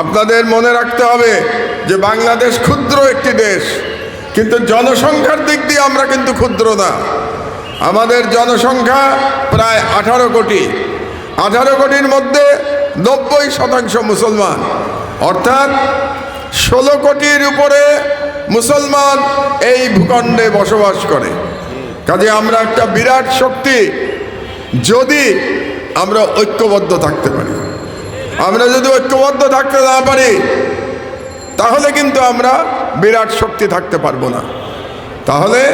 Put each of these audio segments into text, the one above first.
আপনাদের মনে রাখতে হবে যে বাংলাদেশ ক্ষুদ্র একটি দেশ, কিন্তু জনসংখ্যার দিক দিয়ে আমরা কিন্তু ক্ষুদ্র না। আমাদের জনসংখ্যা প্রায় আঠারো কোটি। আঠারো কোটির মধ্যে নব্বই শতাংশ মুসলমান। অর্থাৎ ষোলো কোটির উপরে মুসলমান এই ভূখণ্ডে বসবাস করে। কাজে আমরা একটা বিরাট শক্তি, যদি আমরা ঐক্যবদ্ধ থাকতে পারি। আমরা যদি ঐক্যবদ্ধ থাকতে না পারি, তাহলে কিন্তু আমরা বিরাট শক্তি থাকতে পারব না। তাহলে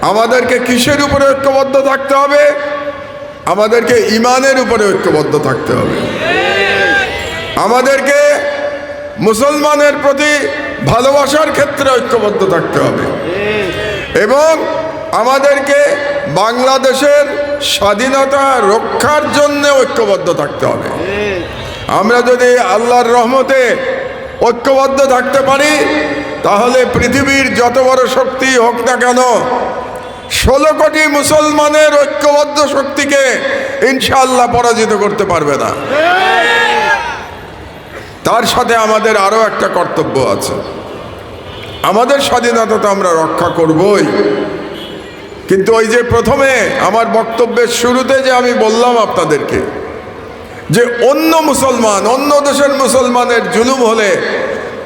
আমাদেরকে কিসের উপরে ঐক্যবদ্ধ থাকতে হবে? আমাদেরকে ইমানের উপরে ঐক্যবদ্ধ থাকতে হবে। আমাদেরকে মুসলমানের প্রতি ভালোবাসার ক্ষেত্রে ঐক্যবদ্ধ থাকতে হবে। এবং আমাদেরকে বাংলাদেশের স্বাধীনতা রক্ষার জন্য ঐক্যবদ্ধ থাকতে হবে। আমরা যদি আল্লাহর রহমতে ঐক্যবদ্ধ থাকতে পারি, তাহলে পৃথিবীর যত বড় শক্তি হোক না কেন, ষোলো কোটি মুসলমানের ঐক্যবদ্ধ শক্তিকে ইনশাআল্লাহ পরাজিত করতে পারবে না। তার সাথে আমাদের আরও একটা কর্তব্য আছে। আমাদের স্বাধীনতা তো আমরা রক্ষা করবই। কিন্তু ওই যে প্রথমে আমার বক্তব্যের শুরুতে যে আমি বললাম আপনাদেরকে যে অন্য মুসলমান, অন্য দেশের মুসলমানের জুলুম হলে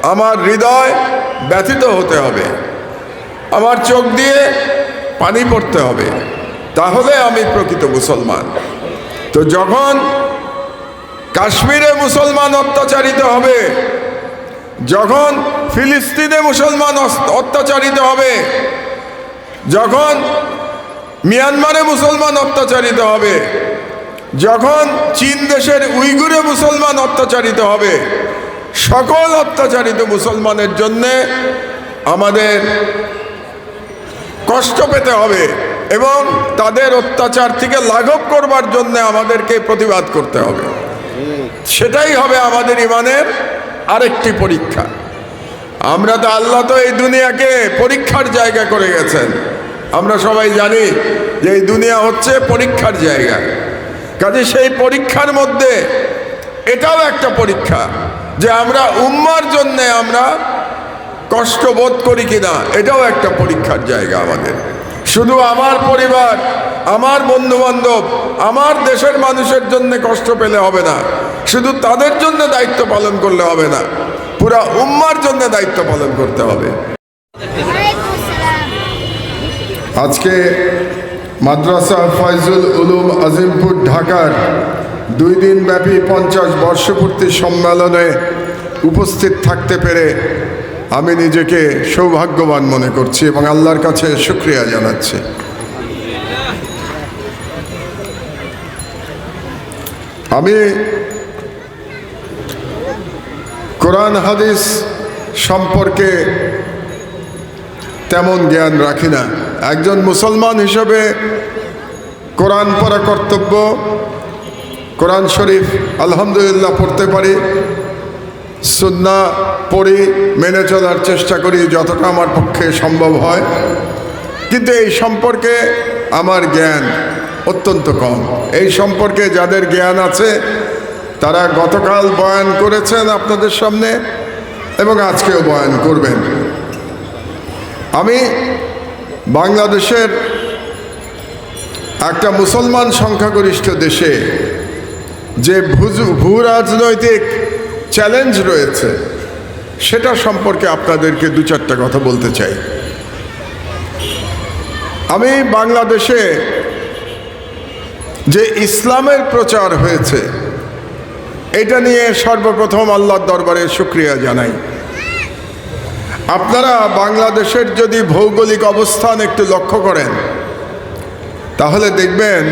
আমার হৃদয় ব্যথিত হতে হবে। আমার চোখ দিয়ে পানি পড়তে হবে। তাহলে আমি প্রকৃত মুসলমান। তো যখন কাশ্মীরে মুসলমান অত্যাচারিত হবে, যখন ফিলিস্তিনে মুসলমান অত্যাচারিত হবে, যখন মিয়ানমারে মুসলমান অত্যাচারিত হবে যখন চীন দেশের উইগুরে মুসলমান অত্যাচারিত হবে, সকল অত্যাচারিত মুসলমানের জন্যে আমাদের কষ্ট পেতে হবে এবং তাদের অত্যাচার থেকে লাঘব করবার জন্য আমাদেরকে প্রতিবাদ করতে হবে। সেটাই হবে আমাদের ইমানের আরেকটি পরীক্ষা। আমরা তো আল্লাহ তো এই দুনিয়াকে পরীক্ষার জায়গা করে গেছেন। আমরা সবাই জানি যে এই দুনিয়া হচ্ছে পরীক্ষার জায়গা। কাজে সেই পরীক্ষার মধ্যে এটাও একটা পরীক্ষা যে আমরা উম্মার জন্যে আমরা কষ্ট বোধ করি কিনা এটাও একটা পরীক্ষার জায়গা আমাদের। শুধু আমার পরিবার আমার বন্ধু বান্ধব আমার দেশের মানুষের জন্য কষ্ট পেলে হবে না শুধু তাদের জন্য দায়িত্ব পালন করলে হবে না পুরা উম্মার জন্য দায়িত্ব পালন করতে হবে। আজকে মাদ্রাসা ফয়জুল উলুম আজিমপুর, ঢাকার দুই দিন ব্যাপী পঞ্চাশ বর্ষপূর্তি সম্মেলনে উপস্থিত থাকতে পেরে আমি নিজেকে সৌভাগ্যবান মনে করছি এবং আল্লাহর কাছে শুক্রিয়া জানাচ্ছি। আমি কোরআন, হাদিস সম্পর্কে তেমন জ্ঞান রাখি না। একজন মুসলমান হিসেবে কোরআন পড়া কর্তব্য, কোরআন শরীফ আলহামদুলিল্লাহ পড়তে পারি, সুন্না পড়ি, মেনে চলার চেষ্টা করি যতটা আমার পক্ষে সম্ভব হয়। কিন্তু এই সম্পর্কে আমার জ্ঞান অত্যন্ত কম। এই সম্পর্কে যাদের জ্ঞান আছে, তারা গতকাল বয়ান করেছেন আপনাদের সামনে এবং আজকেও বয়ান করবেন। আমি বাংলাদেশের একটা মুসলমান সংখ্যাগরিষ্ঠ দেশে যে ভূ রাজনৈতিক চ্যালেঞ্জ রয়েছে, সেটা সম্পর্কে আপনাদেরকে দু চারটা কথা বলতে চাই। আমি বাংলাদেশে যে ইসলামের প্রচার হয়েছে, এটা নিয়ে সর্বপ্রথম আল্লাহর দরবারে শুক্রিয়া জানাই। আপনারা বাংলাদেশের যদি ভৌগোলিক অবস্থান একটু লক্ষ্য করেন, তাহলে দেখবেন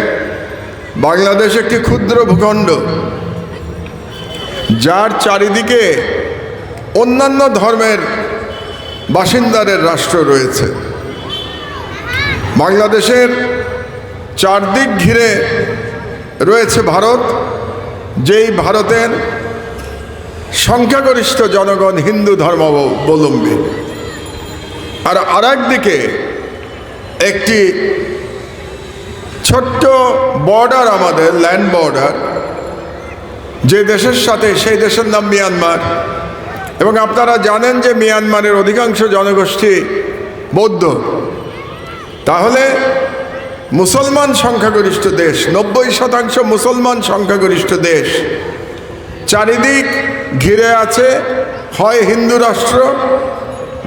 বাংলাদেশ একটি ক্ষুদ্র ভূখণ্ড, যার চারিদিকে অন্যান্য ধর্মের বাসিন্দাদের রাষ্ট্র রয়েছে। বাংলাদেশের চারদিক ঘিরে রয়েছে ভারত, যেই ভারতের সংখ্যাগরিষ্ঠ জনগণ হিন্দু ধর্মাবলম্বী। আর আর দিকে একটি ছোট্ট বর্ডার আমাদের, ল্যান্ড বর্ডার, যে দেশের সাথে, সেই দেশের নাম মিয়ানমার। এবং আপনারা জানেন যে মিয়ানমারের অধিকাংশ জনগোষ্ঠী বৌদ্ধ। তাহলে মুসলমান সংখ্যাগরিষ্ঠ দেশ, নব্বই শতাংশ মুসলমান সংখ্যাগরিষ্ঠ দেশ চারিদিক ঘিরে আছে, হয় হিন্দু রাষ্ট্র,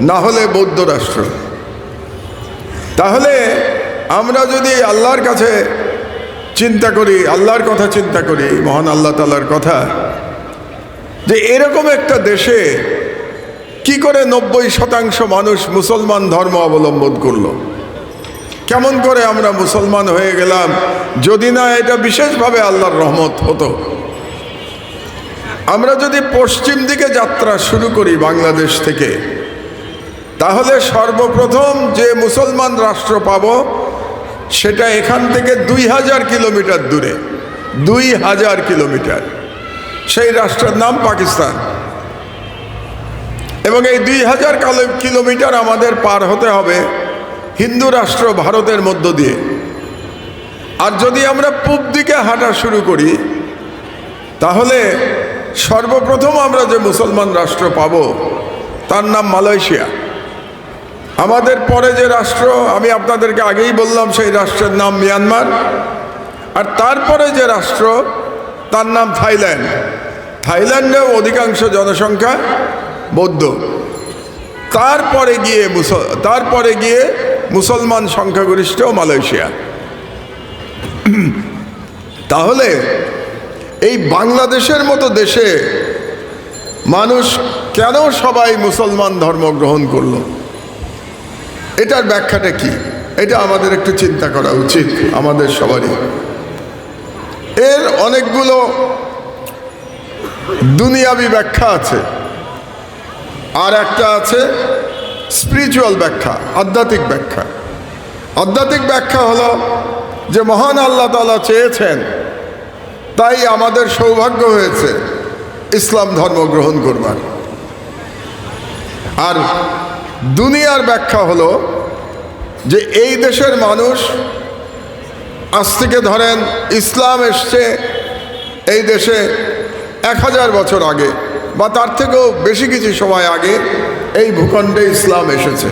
না হলে বৌদ্ধ রাষ্ট্র। তাহলে আমরা যদি আল্লাহর কাছে চিন্তা করি, আল্লাহর কথা চিন্তা করি, মহান আল্লাহ তালার কথা, যে এরকম একটা দেশে কি করে নব্বই শতাংশ মানুষ মুসলমান ধর্ম অবলম্বন করল? কেমন করে আমরা মুসলমান হয়ে গেলাম, যদি না এটা বিশেষভাবে আল্লাহর রহমত হতো? আমরা যদি পশ্চিম দিকে যাত্রা শুরু করি বাংলাদেশ থেকে, তাহলে সর্বপ্রথম যে মুসলমান রাষ্ট্র পাব, সেটা এখান থেকে দুই হাজার কিলোমিটার দূরে, দুই হাজার কিলোমিটার। সেই রাষ্ট্রের নাম পাকিস্তান। এবং এই দুই হাজার কিলোমিটার আমাদের পার হতে হবে হিন্দু রাষ্ট্র ভারতের মধ্য দিয়ে। আর যদি আমরা পূব দিকে হাঁটা শুরু করি, তাহলে সর্বপ্রথম আমরা যে মুসলমান রাষ্ট্র পাব, তার নাম মালয়েশিয়া। আমাদের পরে যে রাষ্ট্র, আমি আপনাদেরকে আগেই বললাম সেই রাষ্ট্রের নাম মিয়ানমার, আর তারপরে যে রাষ্ট্র, তার নাম থাইল্যান্ড। থাইল্যান্ডেও অধিকাংশ জনসংখ্যা বৌদ্ধ। তারপরে গিয়ে তারপরে গিয়ে মুসলমান সংখ্যাগরিষ্ঠ মালয়েশিয়া। তাহলে এই বাংলাদেশের মতো দেশে মানুষ কেন সবাই মুসলমান ধর্ম গ্রহণ করল? এটার ব্যাখ্যাটা কি? এটা আমাদের একটু চিন্তা করা উচিত, আমাদের সবারই। এর অনেকগুলো দুনিয়াবি ব্যাখ্যা আছে। আর একটা আছে স্পিরিচুয়াল ব্যাখ্যা, আধ্যাত্মিক ব্যাখ্যা। আধ্যাত্মিক ব্যাখ্যা হলো যে মহান আল্লাহ তালা চেয়েছেন তাই আমাদের সৌভাগ্য হয়েছে ইসলাম ধর্ম গ্রহণ করবার। আর দুনিয়ার ব্যাখ্যা হলো যে এই দেশের মানুষ আজ থেকে ধরেন ইসলাম এসছে এই দেশে এক হাজার বছর আগে বা তার থেকেও বেশি কিছু সময় আগে এই ভূখণ্ডে ইসলাম এসেছে।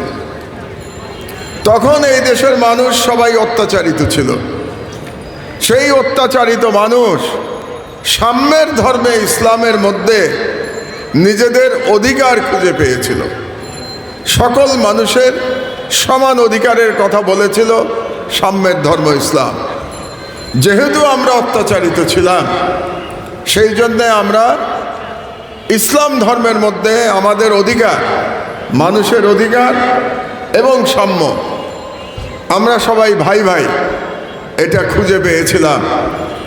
তখন এই দেশের মানুষ সবাই অত্যাচারিত ছিল। সেই অত্যাচারিত মানুষ সাম্যের ধর্মে ইসলামের মধ্যে নিজেদের অধিকার খুঁজে পেয়েছিল। সকল মানুষের সমান অধিকারের কথা বলেছিল সাম্যের ধর্ম ইসলাম। যেহেতু আমরা অত্যাচারিত ছিলাম, সেই জন্যে আমরা ইসলাম ধর্মের মধ্যে আমাদের অধিকার, মানুষের অধিকার এবং সাম্য, আমরা সবাই ভাই ভাই এটা খুঁজে পেয়েছিলাম।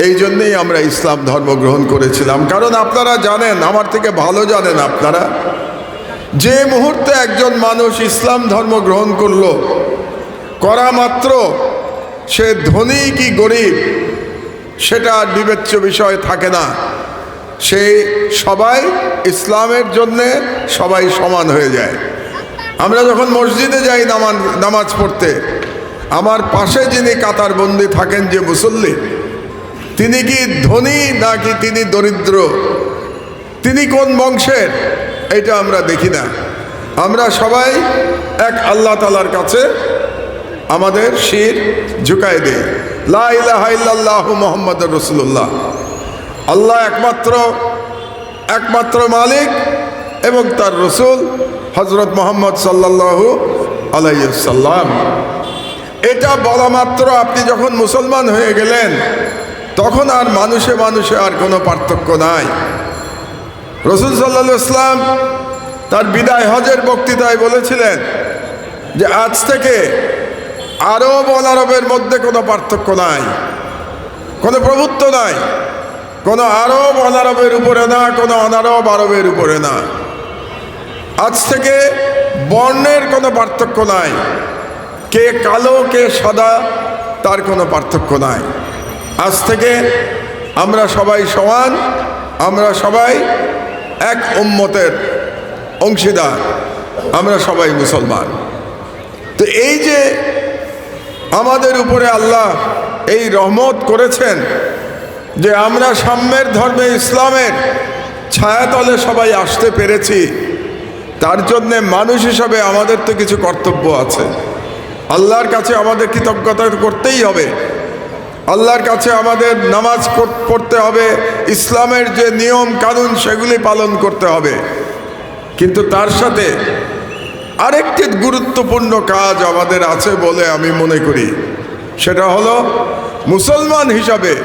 এই জন্যেই আমরা ইসলাম ধর্ম গ্রহণ করেছিলাম। কারণ আপনারা জানেন, আমার থেকে ভালো জানেন আপনারা, যে মুহূর্তে একজন মানুষ ইসলাম ধর্ম গ্রহণ করল, করা মাত্র সে ধনী কি গরিব, সেটা আর বিবেচ্য বিষয় থাকে না। সে সবাই ইসলামের জন্যে সবাই সমান হয়ে যায়। আমরা যখন মসজিদে যাই নামাজ নামাজ পড়তে আমার পাশে যিনি কাতারবন্দি থাকেন যে মুসল্লি, তিনি কি ধনী নাকি তিনি দরিদ্র? তিনি কোন বংশের? এটা আমরা দেখি না। আমরা সবাই এক আল্লাহ তালার কাছে আমাদের শির ঝুঁকাই দিই। লাহ মোহাম্মদ রসুল্লাহ আল্লাহ একমাত্র একমাত্র মালিক এবং তার রসুল হজরত মোহাম্মদ সাল্লাহু আলাইসাল্লাম এটা বলা মাত্র আপনি যখন মুসলমান হয়ে গেলেন, তখন আর মানুষে মানুষে আর কোনো পার্থক্য নাই। রসুল সাল্লা ইসলাম তার বিদায় হজের বক্তৃতায় বলেছিলেন যে, আজ থেকে আরব অনারবের মধ্যে কোনো পার্থক্য নাই, কোনো প্রভুত্ব নাই, কোনো আরব অনারবের উপরে না, কোনো অনারব আরবের উপরে না। আজ থেকে বর্ণের কোনো পার্থক্য নাই। কে কালো, কে সাদা, তার কোনো পার্থক্য নাই। আজ থেকে আমরা সবাই সমান, আমরা সবাই এক উম্মতের অংশীদার, আমরা সবাই মুসলমান। তো এই যে আমাদের উপরে আল্লাহ এই রহমত করেছেন যে আমরা সাম্যের ধর্মে ইসলামের ছায়াতলে সবাই আসতে পেরেছি, তার জন্যে মানুষ হিসাবে আমাদের তো কিছু কর্তব্য আছে। আল্লাহর কাছে আমাদের কৃতজ্ঞতা করতেই হবে। আল্লাহর কাছে আমাদের নামাজ পড়তে হবে। ইসলামের যে নিয়ম, কানুন, সেগুলি পালন করতে হবে। কিন্তু তার সাথে আরেকটি গুরুত্বপূর্ণ কাজ আমাদের আছে বলে আমি মনে করি। সেটা হলো মুসলমান হিসাবে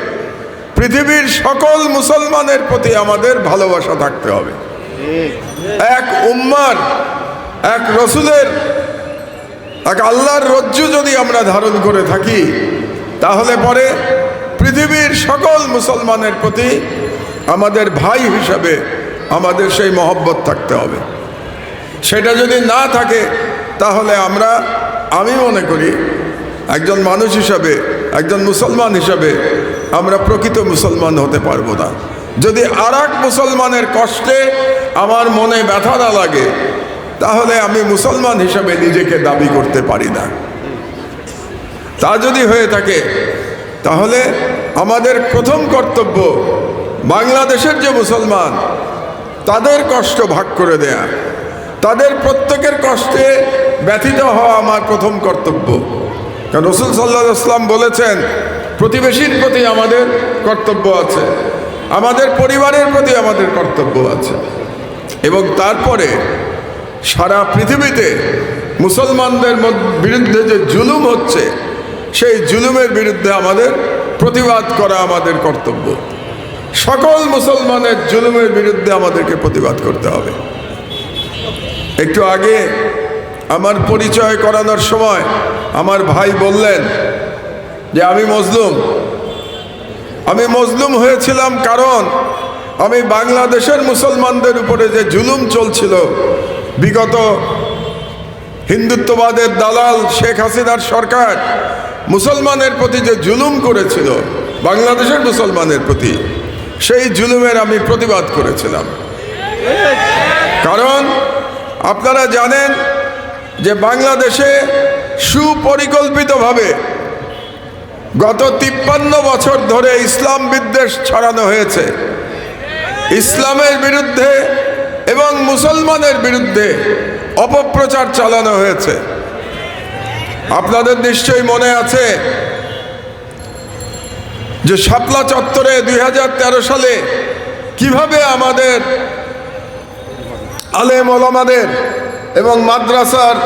পৃথিবীর সকল মুসলমানের প্রতি আমাদের ভালোবাসা থাকতে হবে। এক উম্মার, এক রসুলের এক আল্লাহর রজ্জু যদি আমরা ধারণ করে থাকি, তাহলে পরে পৃথিবীর সকল মুসলমানের প্রতি আমাদের ভাই হিসাবে আমাদের সেই মহব্বত থাকতে হবে। সেটা যদি না থাকে, তাহলে আমরা, আমি মনে করি, একজন মানুষ হিসাবে, একজন মুসলমান হিসাবে আমরা প্রকৃত মুসলমান হতে পারব না। যদি আর মুসলমানের কষ্টে আমার মনে ব্যথা না লাগে তাহলে আমি মুসলমান হিসাবে নিজেকে দাবি করতে পারি না। তা যদি হয়ে থাকে, তাহলে আমাদের প্রথম কর্তব্য বাংলাদেশের যে মুসলমান, তাদের কষ্ট ভাগ করে দেয়া। তাদের প্রত্যেকের কষ্টে ব্যথিত হওয়া আমার প্রথম কর্তব্য। কারণ রসুল সাল্লাহ ইসলাম বলেছেন, প্রতিবেশীর প্রতি আমাদের কর্তব্য আছে, আমাদের পরিবারের প্রতি আমাদের কর্তব্য আছে। এবং তারপরে সারা পৃথিবীতে মুসলমানদের বিরুদ্ধে যে জুলুম হচ্ছে, সেই জুলুমের বিরুদ্ধে আমাদের প্রতিবাদ করা আমাদের কর্তব্য। সকল মুসলমানের জুলুমের বিরুদ্ধে আমাদেরকে প্রতিবাদ করতে হবে। একটু আগে আমার পরিচয় করানোর সময় আমার ভাই বললেন যে, আমি মজলুম। আমি মজলুম হয়েছিলাম কারণ আমি বাংলাদেশের মুসলমানদের উপরে যে জুলুম চলছিল বিগত হিন্দুত্ববাদের দালাল শেখ হাসিনার সরকার মুসলমানের প্রতি যে জুলুম করেছিল, বাংলাদেশের মুসলমানের প্রতি, সেই জুলুমের আমি প্রতিবাদ করেছিলাম। কারণ আপনারা জানেন যে বাংলাদেশে সুপরিকল্পিতভাবে গত তিপ্পান্ন বছর ধরে ইসলাম বিদ্বেষ ছড়ানো হয়েছে। ইসলামের বিরুদ্ধে এবং মুসলমানের বিরুদ্ধে অপপ্রচার চালানো হয়েছে। আপনাদের নিশ্চয়ই মনে আছে যে শাপলা চত্বরে দুই হাজার তেরো সালে কীভাবে আমাদের আলেম ওলামাদের এবং মাদ্রাসার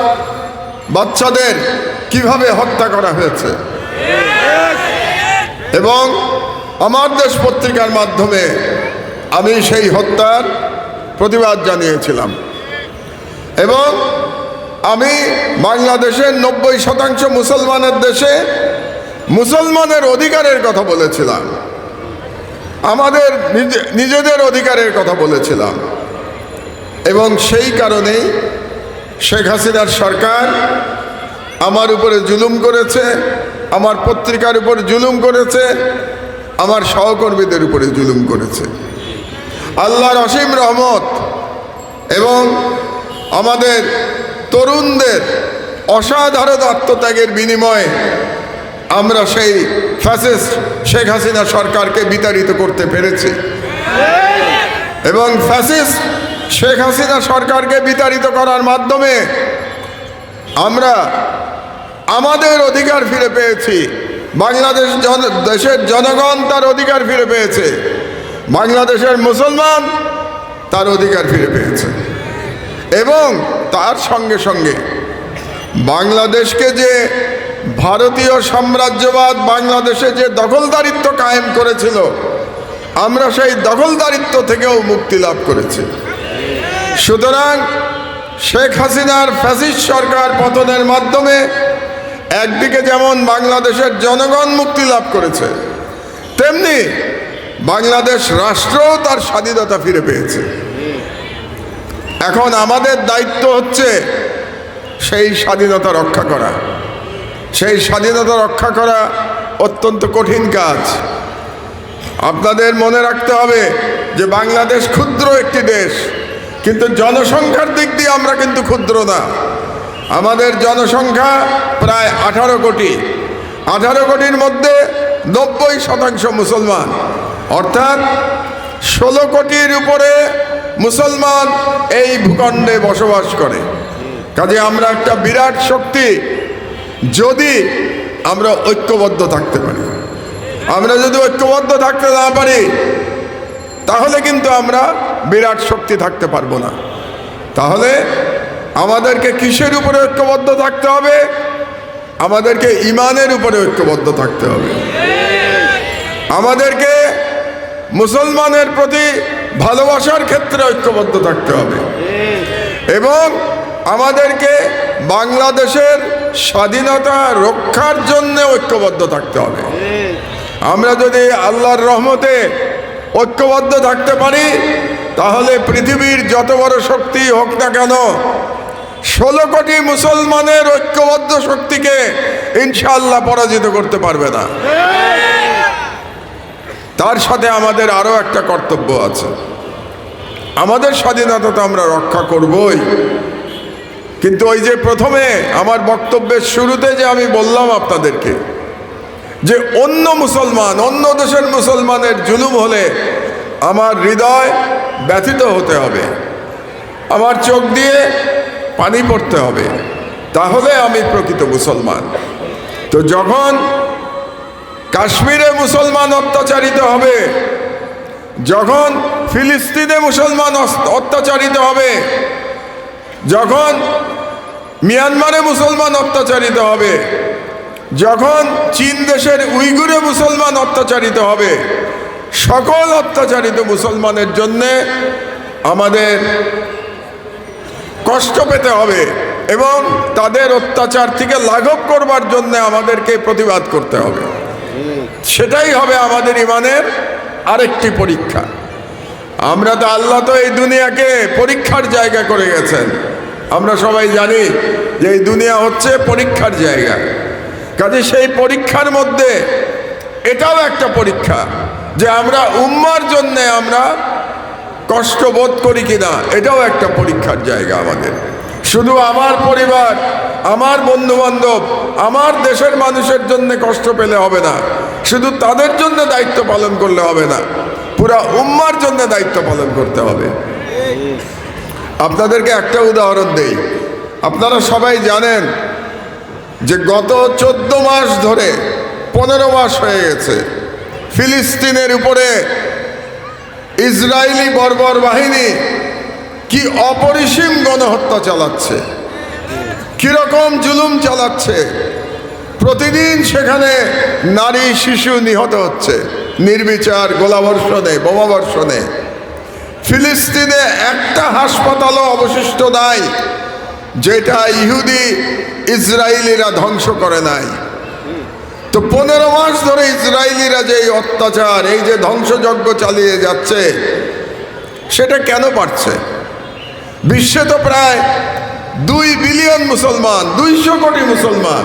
বাচ্চাদের কীভাবে হত্যা করা হয়েছে। এবং আমার দেশ পত্রিকার মাধ্যমে আমি সেই হত্যার প্রতিবাদ জানিয়েছিলাম। এবং আমি বাংলাদেশের নব্বই শতাংশ মুসলমানের দেশে মুসলমানের অধিকারের কথা বলেছিলাম। আমাদের নিজে- নিজেদের অধিকারের কথা বলেছিলাম। এবং সেই কারণেই শেখ হাসিনার সরকার আমার উপরে জুলুম করেছে, আমার পত্রিকার উপর জুলুম করেছে, আমার সহকর্মীদের উপরে জুলুম করেছে। আল্লাহর অসীম রহমত এবং আমাদের তরুণদের অসাধারণ আত্মত্যাগের বিনিময়ে আমরা সেই ফ্যাসিস্ট শেখ হাসিনা সরকারকে বিতাড়িত করতে পেরেছি। এবং ফ্যাসিস্ট শেখ হাসিনা সরকারকে বিতাড়িত করার মাধ্যমে আমরা আমাদের অধিকার ফিরে পেয়েছি। বাংলাদেশ জন, দেশের জনগণ তার অধিকার ফিরে পেয়েছে। বাংলাদেশের মুসলমান তার অধিকার ফিরে পেয়েছে। এবং তার সঙ্গে সঙ্গে বাংলাদেশকে যে ভারতীয় সাম্রাজ্যবাদ বাংলাদেশে যে দখলদারিত্ব কায়েম করেছিল, আমরা সেই দখলদারিত্ব থেকেও মুক্তি লাভ করেছি। সুতরাং শেখ হাসিনার ফ্যাসিস্ট সরকার পতনের মাধ্যমে একদিকে যেমন বাংলাদেশের জনগণ মুক্তি লাভ করেছে, তেমনি বাংলাদেশ রাষ্ট্রও তার স্বাধীনতা ফিরে পেয়েছে। এখন আমাদের দায়িত্ব হচ্ছে সেই স্বাধীনতা রক্ষা করা। সেই স্বাধীনতা রক্ষা করা অত্যন্ত কঠিন কাজ। আপনাদের মনে রাখতে হবে যে বাংলাদেশ ক্ষুদ্র একটি দেশ, কিন্তু জনসংখ্যার দিক দিয়ে আমরা কিন্তু ক্ষুদ্র না। আমাদের জনসংখ্যা প্রায় আঠারো কোটি। আঠারো কোটির মধ্যে নব্বই শতাংশ মুসলমান। অর্থাৎ ষোলো কোটির উপরে মুসলমান এই ভূখণ্ডে বসবাস করে। কাজে আমরা একটা বিরাট শক্তি, যদি আমরা ঐক্যবদ্ধ থাকতে পারি। আমরা যদি ঐক্যবদ্ধ থাকতে না পারি, তাহলে কিন্তু আমরা বিরাট শক্তি থাকতে পারব না। তাহলে আমাদেরকে কিসের উপরে ঐক্যবদ্ধ থাকতে হবে? আমাদেরকে ইমানের উপরে ঐক্যবদ্ধ থাকতে হবে। আমাদেরকে মুসলমানের প্রতি ভালোবাসার ক্ষেত্রে ঐক্যবদ্ধ থাকতে হবে। এবং আমাদেরকে বাংলাদেশের স্বাধীনতা রক্ষার জন্য ঐক্যবদ্ধ থাকতে হবে। আমরা যদি আল্লাহর রহমতে ঐক্যবদ্ধ থাকতে পারি, তাহলে পৃথিবীর যত বড় শক্তি হোক না কেন, ষোলো কোটি মুসলমানের ঐক্যবদ্ধ শক্তিকে ইনশাল্লাহ পরাজিত করতে পারবে না। তার সাথে আমাদের আরও একটা কর্তব্য আছে। আমাদের স্বাধীনতা তো আমরা রক্ষা করবই। কিন্তু ওই যে প্রথমে আমার বক্তব্যের শুরুতে যে আমি বললাম আপনাদেরকে, যে অন্য মুসলমান, অন্য দেশের মুসলমানের জুলুম হলে আমার হৃদয় ব্যথিত হতে হবে। আমার চোখ দিয়ে পানি পড়তে হবে। তাহলে আমি প্রকৃত মুসলমান। তো যখন কাশ্মীরে মুসলমান অত্যাচারিত হবে। যখন ফিলিস্তিনে মুসলমান অত্যাচারিত হবে, যখন মিয়ানমারে মুসলমান অত্যাচারিত হবে, যখন চীন দেশের উইগুরে মুসলমান অত্যাচারিত হবে, সকল অত্যাচারিত মুসলমানের জন্যে আমাদের কষ্ট পেতে হবে এবং তাদের অত্যাচার থেকে লাঘব করবার জন্য আমাদেরকে প্রতিবাদ করতে হবে। সেটাই হবে আমাদের ইমানের আরেকটি পরীক্ষা। আমরা তো আল্লাহ তো এই দুনিয়াকে পরীক্ষার জায়গা করে গেছেন। আমরা সবাই জানি যে এই দুনিয়া হচ্ছে পরীক্ষার জায়গা। কাজে সেই পরীক্ষার মধ্যে এটাও একটা পরীক্ষা যে আমরা উম্মার জন্যে আমরা কষ্ট বোধ করি কিনা, এটাও একটা পরীক্ষার জায়গা আমাদের। শুধু আমার পরিবার, আমার বন্ধু বান্ধব আমার দেশের মানুষের জন্য কষ্ট পেলে হবে না। শুধু তাদের জন্য দায়িত্ব পালন করলে হবে না, পুরা উম্মার জন্য দায়িত্ব পালন করতে হবে। আপনাদেরকে একটা উদাহরণ দেই। আপনারা সবাই জানেন যে গত চোদ্দ মাস ধরে, পনেরো মাস হয়ে গেছে, ফিলিস্তিনের উপরে ইসরায়েলি বর্বর বাহিনী কি অপরিসীম গণহত্যা চালাচ্ছে? কীরকম জুলুম চালাচ্ছে? প্রতিদিন সেখানে নারী, শিশু নিহত হচ্ছে। নির্বিচার গোলাবর্ষণে, বোমাবর্ষণে। ফিলিস্তিনে একটা হাসপাতালও অবশিষ্ট নাই, যেটা ইহুদি, ইসরায়েলিরা ধ্বংস করে নাই। তো পনেরো মাস ধরে ইসরায়েলিরা যে অত্যাচার, এই যে ধ্বংসযজ্ঞ চালিয়ে যাচ্ছে, সেটা কেন পারছে বিশ্বে তো প্রায় দুই বিলিয়ন মুসলমান, দুইশো কোটি মুসলমান।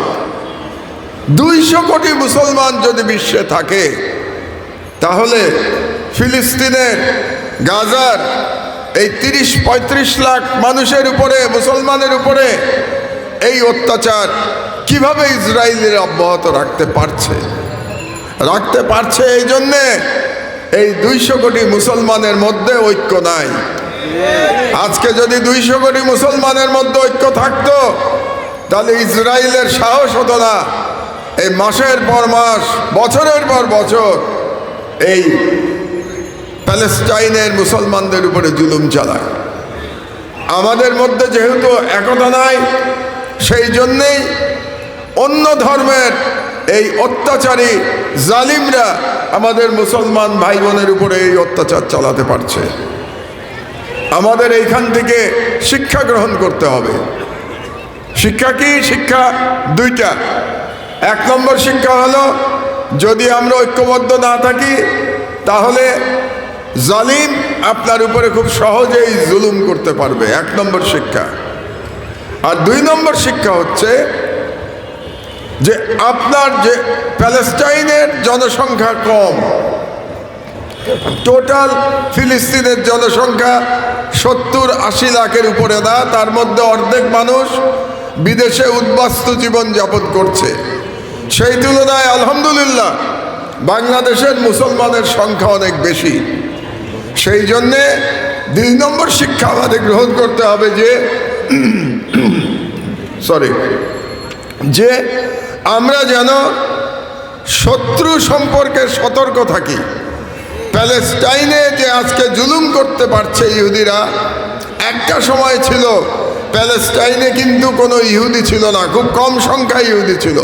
দুইশো কোটি মুসলমান যদি বিশ্বে থাকে, তাহলে ফিলিস্তিনের, গাজার এই তিরিশ, পঁয়ত্রিশ লাখ মানুষের উপরে, মুসলমানের উপরে এই অত্যাচার কীভাবে ইসরায়েলের অব্যাহত রাখতে পারছে? রাখতে পারছে এই জন্যে এই দুইশো কোটি মুসলমানের মধ্যে ঐক্য নাই। আজকে যদি দুইশো কোটি মুসলমানের মধ্যে ঐক্য থাকতো, তাহলে ইসরায়েলের সাহস হতো না। এই মাসের পর মাস, বছরের পর বছর এই প্যালেস্টাইনের মুসলমানদের উপরে জুলুম চালায়। আমাদের মধ্যে যেহেতু একতা নাই, সেই জন্যেই অন্য ধর্মের এই অত্যাচারী জালিমরা আমাদের মুসলমান ভাই বোনের উপরে এই অত্যাচার চালাতে পারছে। আমাদের এইখান থেকে শিক্ষা গ্রহণ করতে হবে। শিক্ষা কি? শিক্ষা দুইটা। এক নম্বর শিক্ষা হলো, যদি আমরা ঐক্যবদ্ধ না থাকি, তাহলে জালিম আপনার উপরে খুব সহজেই জুলুম করতে পারবে। এক নম্বর শিক্ষা। আর দুই নম্বর শিক্ষা হচ্ছে যে আপনার যে প্যালেস্টাইনের জনসংখ্যা কম টোটাল ফিলিস্তিনের জনসংখ্যা সত্তর আশি লাখের উপরে না, তার মধ্যে অর্ধেক মানুষ বিদেশে উদ্বাস্তু জীবন যাপন করছে। সেই তুলনায় আলহামদুলিল্লাহ বাংলাদেশের মুসলমানের সংখ্যা অনেক বেশি। সেই জন্যে দুই নম্বর শিক্ষা আমাদের গ্রহণ করতে হবে যে, সরি, যে আমরা যেন শত্রু সম্পর্কে সতর্ক থাকি। প্যালেস্টাইনে যে আজকে জুলুম করতে পারছে ইহুদিরা, একটা সময় ছিল প্যালেস্টাইনে কিন্তু কোনো ইহুদি ছিল না, খুব কম সংখ্যায় ইহুদি ছিল।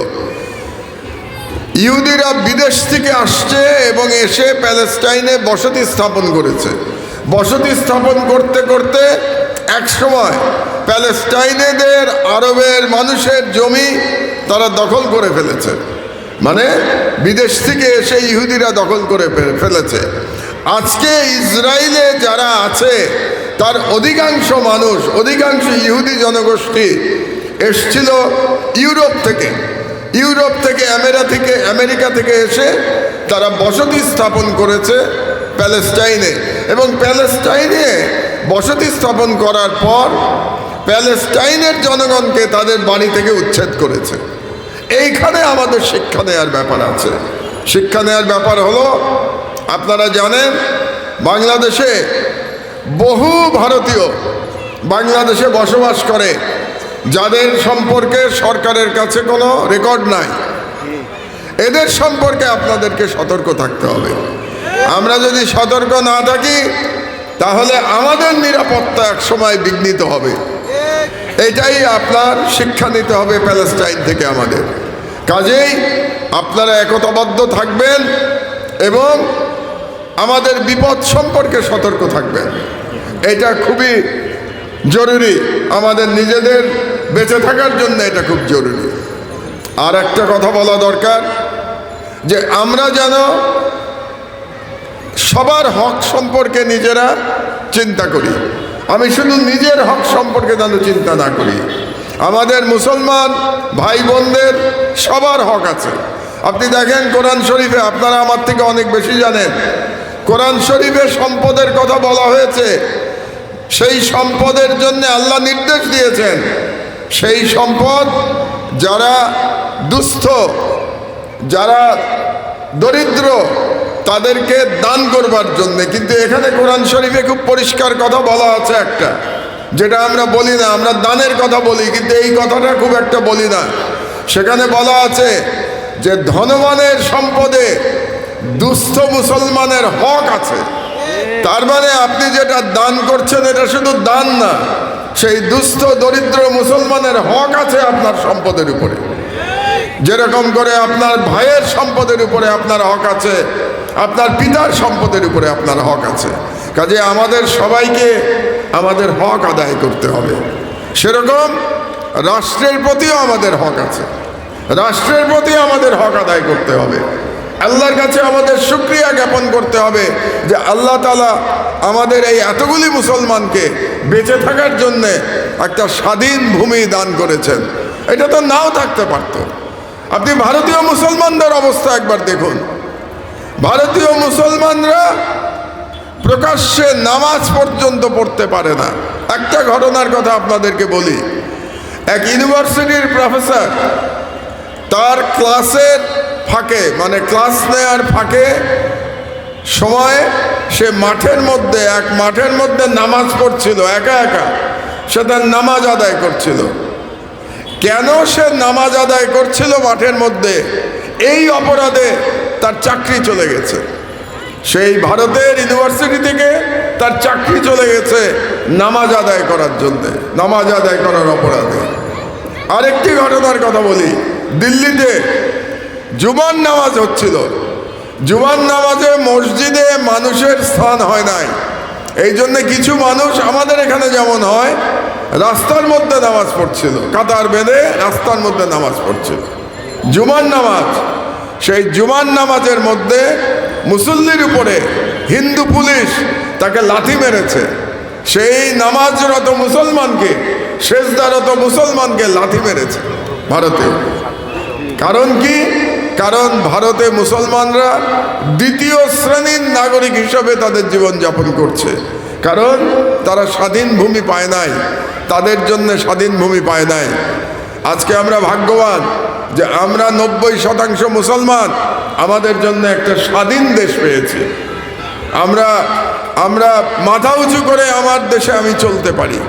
ইহুদিরা বিদেশ থেকে আসছে এবং এসে প্যালেস্টাইনে বসতি স্থাপন করেছে। বসতি স্থাপন করতে করতে এক সময় প্যালেস্টাইনেদের আরবের মানুষের জমি তারা দখল করে ফেলেছে। মানে বিদেশ থেকে এসে ইহুদিরা দখল করে ফেলেছে। আজকে ইসরায়েলে যারা আছে, তার অধিকাংশ মানুষ, অধিকাংশ ইহুদি জনগোষ্ঠী এসছিল ইউরোপ থেকে। ইউরোপ থেকে আমেরিকা থেকে আমেরিকা থেকে এসে তারা বসতি স্থাপন করেছে প্যালেস্টাইনে। এবং প্যালেস্টাইনে বসতি স্থাপন করার পর প্যালেস্টাইনের জনগণকে তাদের বাড়ি থেকে উচ্ছেদ করেছে। এইখানে আমাদের শিক্ষা নেওয়ার ব্যাপার আছে। শিক্ষা নেওয়ার ব্যাপার হলো আপনারা জানেন, বাংলাদেশে বহু ভারতীয় বাংলাদেশে বসবাস করে, যাদের সম্পর্কে সরকারের কাছে কোনো রেকর্ড নাই। এদের সম্পর্কে আপনাদেরকে সতর্ক থাকতে হবে। আমরা যদি সতর্ক না থাকি, তাহলে আমাদের নিরাপত্তা এক সময় বিঘ্নিত হবে। এটাই আপনার শিক্ষা নিতে হবে প্যালেস্টাইন থেকে আমাদের। কাজেই আপনারা একতাবদ্ধ থাকবেন এবং আমাদের বিপদ সম্পর্কে সতর্ক থাকবেন এটা খুবই জরুরি। আমাদের নিজেদের বেঁচে থাকার জন্য এটা খুব জরুরি। আর একটা কথা বলা দরকার, যে আমরা যেন সবার হক সম্পর্কে নিজেরা চিন্তা করি। আমি শুধু নিজের হক সম্পর্কে যেন চিন্তা না করি। আমাদের মুসলমান ভাই বোনদের সবার হক আছে। আপনি দেখেন কোরআন শরীফে, আপনারা আমার থেকে অনেক বেশি জানেন। কোরআন শরীফে সম্পদের কথা বলা হয়েছে। সেই সম্পদের জন্য আল্লাহ নির্দেশ দিয়েছেন। সেই সম্পদ যারা দুস্থ, যারা দরিদ্র, তাদেরকে দান করবার জন্য। কিন্তু এখানে কোরআন শরীফে খুব পরিষ্কার কথা বলা আছে একটা, যেটা আমরা বলি না, আমরা দানের কথা বলি, কিন্তু এই কথাটা খুব একটা বলি না। সেখানে বলা আছে যে ধনবানের সম্পদে দুস্থ মুসলমানের হক আছে। তার মানে আপনি যেটা দান করছেন, এটা শুধু দান না, সেই দুস্থ, দরিদ্র মুসলমানের হক আছে আপনার সম্পদের উপরে। যেরকম করে আপনার ভাইয়ের সম্পদের উপরে আপনার হক আছে, আপনার পিতার সম্পদের উপরে আপনার হক আছে। কাজে আমাদের সবাইকে আমাদের হক আদায় করতে হবে। সেরকম রাষ্ট্রের প্রতিও আমাদের হক আছে। রাষ্ট্রের প্রতি আমাদের হক আদায় করতে হবে। আল্লাহর কাছে আমাদের শুক্রিয়া জ্ঞাপন করতে হবে যে আল্লাহ তালা আমাদের এই এতগুলি মুসলমানকে বেঁচে থাকার জন্যে একটা স্বাধীন ভূমি দান করেছেন। এটা তো নাও থাকতে পারতো। আপনি ভারতীয় মুসলমানদের অবস্থা একবার দেখুন। ভারতীয় মুসলমানরা প্রকাশ্যে নামাজ পর্যন্ত পড়তে পারে না। একটা ঘটনার কথা আপনাদেরকে বলি। এক ইউনিভার্সিটির প্রফেসর তার ক্লাসের ফাঁকে মানে ক্লাস নেওয়ার ফাঁকে সময় সে মাঠের মধ্যে, এক মাঠের মধ্যে নামাজ পড়ছিল, একা একা। সে তার নামাজ আদায় করছিল। কেন সে নামাজ আদায় করছিল মাঠের মধ্যে? এই অপরাধে তার চাকরি চলে গেছে। সেই ভারতের ইউনিভার্সিটি থেকে তার চাকরি চলে গেছে নামাজ আদায় করার জন্যে, নামাজ আদায় করার অপরাধে। আরেকটি ঘটনার কথা বলি, দিল্লিতে জুমান নামাজ হচ্ছিল। জুমান নামাজে মসজিদে মানুষের স্থান হয় নাই। এই জন্য কিছু মানুষ আমাদের এখানে যেমন হয়, রাস্তার মধ্যে নামাজ পড়ছিল। কাতার বেঁধে রাস্তার মধ্যে নামাজ পড়ছিল। জুমান নামাজ, সেই জুমান নামাজের মধ্যে মুসল্লির উপরে হিন্দু পুলিশ তাকে লাথি মেরেছে। সেই নামাজরত মুসলমানকে শেষদারত মুসলমানকে লাথি মেরেছে ভারতে। কারণ কি? কারণ ভারতে মুসলমানরা দ্বিতীয় শ্রেণির নাগরিক হিসাবে তাদের জীবন যাপন করছে। কারণ তারা স্বাধীন ভূমি পায় নাই, তাদের জন্য স্বাধীন ভূমি পায় নাই। আজকে আমরা ভাগ্যবান যে আমরা নব্বই শতাংশ মুসলমান আমাদের জন্য একটা স্বাধীন দেশ পেয়েছে। আমরা আমরা মাথা উঁচু করে আমার দেশে আমি চলতে পারি।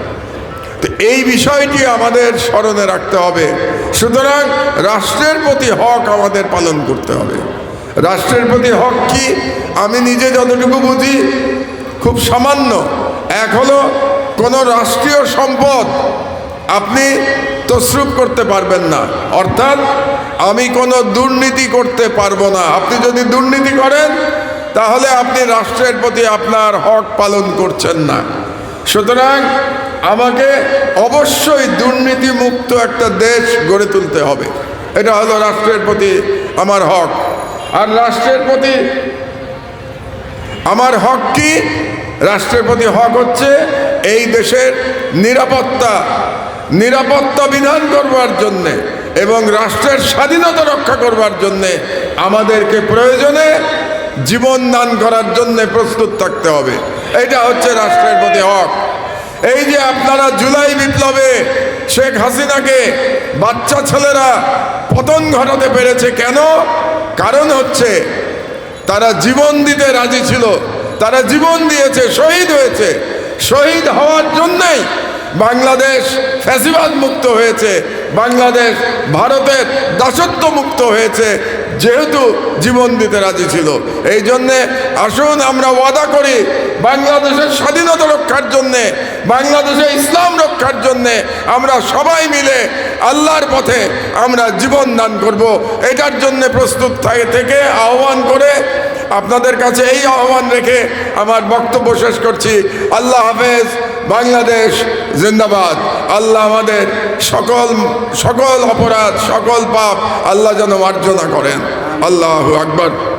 তো এই বিষয়টি আমাদের স্মরণে রাখতে হবে। সুতরাং রাষ্ট্রের প্রতি হক আমাদের পালন করতে হবে। রাষ্ট্রের প্রতি হক কি? আমি নিজে যতটুকু বুঝি খুব সামান্য। এক হলো, কোনো রাষ্ট্রীয় সম্পদ আপনি তসরুপ করতে পারবেন না। অর্থাৎ আমি কোনো দুর্নীতি করতে পারব না। আপনি যদি দুর্নীতি করেন, তাহলে আপনি রাষ্ট্রের প্রতি আপনার হক পালন করছেন না। সুতরাং আমাকে অবশ্যই দুর্নীতিমুক্ত একটা দেশ গড়ে তুলতে হবে। এটা হলো রাষ্ট্রের প্রতি আমার হক। আর রাষ্ট্রের প্রতি আমার হক কি? রাষ্ট্রের প্রতি হক হচ্ছে এই দেশের নিরাপত্তা। নিরাপত্তা বিধান করবার জন্যে এবং রাষ্ট্রের স্বাধীনতা রক্ষা করবার জন্যে আমাদেরকে প্রয়োজনে জীবন দান করার জন্য প্রস্তুত থাকতে হবে। এটা হচ্ছে রাষ্ট্রের প্রতি হক। এই যে আপনারা জুলাই বিপ্লবে শেখ হাসিনাকে বাচ্চা ছেলেরা পতন ঘটাতে পেরেছে কেন? কারণ হচ্ছে তারা জীবন দিতে রাজি ছিল, তারা জীবন দিয়েছে, শহীদ হয়েছে। শহীদ হওয়ার জন্যই বাংলাদেশ ফ্যাসিবাদ মুক্ত হয়েছে, বাংলাদেশ ভারতের দাসত্ব মুক্ত হয়েছে যেহেতু জীবন দিতে রাজি ছিল, এই জন্যে আসুন আমরা ওয়াদা করি বাংলাদেশের স্বাধীনতা রক্ষার জন্যে, বাংলাদেশে ইসলাম রক্ষার জন্যে আমরা সবাই মিলে আল্লাহর পথে আমরা জীবন দান করব। এটার জন্যে প্রস্তুত থাকে থেকে আহ্বান করে আপনাদের কাছে এই আহ্বান রেখে আমার বক্তব্য শেষ করছি। আল্লাহ হাফেজ। বাংলাদেশ জিন্দাবাদ। আল্লাহ আমাদের সকল সকল অপরাধ, সকল পাপ আল্লাহ যেন মার্জনা করেন। আল্লাহ আকবর।